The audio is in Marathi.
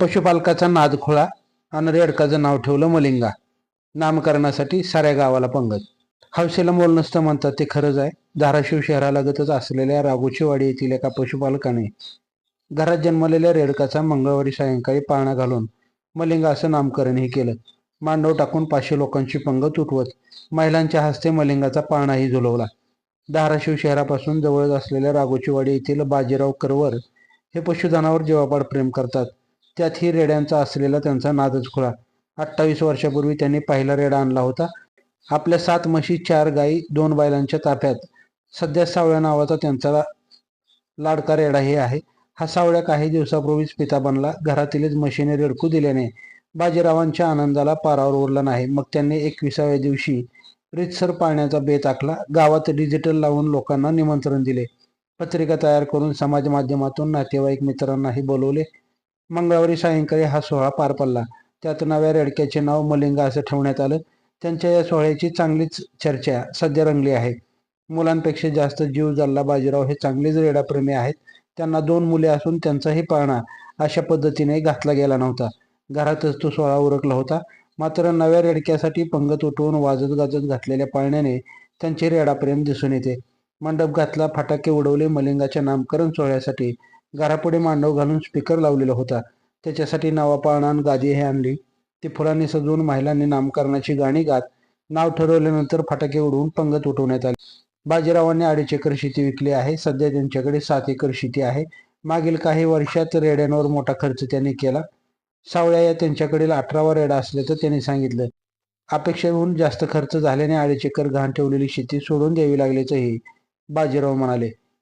पशुपालकाचा नादखोळा आणि रेडकाचं नाव ठेवलं मलिंगा. नामकरणासाठी साऱ्या गावाला पंगत. हौसेला मोल नसतं म्हणतात ते खरंच आहे. धाराशिव शहरालगतच असलेल्या राघोचीवाडी येथील एका पशुपालकाने घरात जन्मलेल्या रेडकाचा मंगळवारी सायंकाळी पाळणा घालून मलिंगा असं नामकरणही केलं. मांडव टाकून पाचशे लोकांची पंगत उठवत महिलांच्या हस्ते मलिंगाचा पाळणाही झुलवला. धाराशिव शहरापासून जवळच असलेल्या राघोचीवाडी येथील बाजीराव करवर हे पशुधनावर जीवापाड प्रेम करतात. त्यातही रेड्यांचा असलेला त्यांचा नादच खुळा. अठ्ठावीस वर्षापूर्वी त्यांनी पहिला रेडा आणला होता. आपल्या सात म्हशी चार गायी दोन बैलांच्या ताफ्यात. सध्या सावळ्या नावाचा त्यांचा लाडका रेडा हे आहे. हा सावळ्या काही दिवसापूर्वीच पिता बनला. घरातीलच म्हशीने रेडकू दिल्याने बाजीरावांच्या आनंदाला पारावर उरला नाही. मग त्यांनी एकविसाव्या दिवशी रितसर पाळण्याचा बेत आखला. गावात डिजिटल लावून लोकांना निमंत्रण दिले. पत्रिका तयार करून समाज माध्यमातून नातेवाईक मित्रांनाही बोलवले. मंगळवारी सायंकाळी हा सोहळा पार पडला. त्यात नव्या रेडक्याचे नाव मलिंगा असं ठेवण्यात आलं. त्यांच्या या सोहळ्याची चांगलीच चर्चा सध्या रंगली आहे. मुलांपेक्षा जास्त जीव जाल्ला बाजीराव हे चांगलेच रेडाप्रेमी आहेत. त्यांना दोन मुले असून त्यांचाही पाळणा अशा पद्धतीने घातला गेला नव्हता. घरातच तो सोहळा उरकला होता. मात्र नव्या रेडक्यासाठी पंगत उठवून वाजत गाजत घातलेल्या पाळण्याने त्यांचे रेडाप्रेम दिसून येते. मंडप घातला फटाके उडवले मलिंगाच्या नामकरण सोहळ्यासाठी घरापुढे मांडव घालून स्पीकर लावलेला होता. त्याच्यासाठी नावापाळणान गादी हे आणली. ती फुलांनी सजवून महिलांनी नामकरणाची गाणी गात नाव ठरवल्यानंतर फटाके उडवून पंगत उठवण्यात आली. बाजीरावांनी अडीच एकर शेती विकली आहे. सध्या त्यांच्याकडे सात एकर शेती आहे. मागील काही वर्षात रेड्यांवर मोठा खर्च त्यांनी केला. सावळ्या या त्यांच्याकडील अठरावा रेडा असल्याचं त्यांनी सांगितलं. अपेक्षेहून जास्त खर्च झाल्याने अडीच एकर घाण ठेवलेली शेती सोडून द्यावी लागल्याचंही बाजीराव म्हणाले.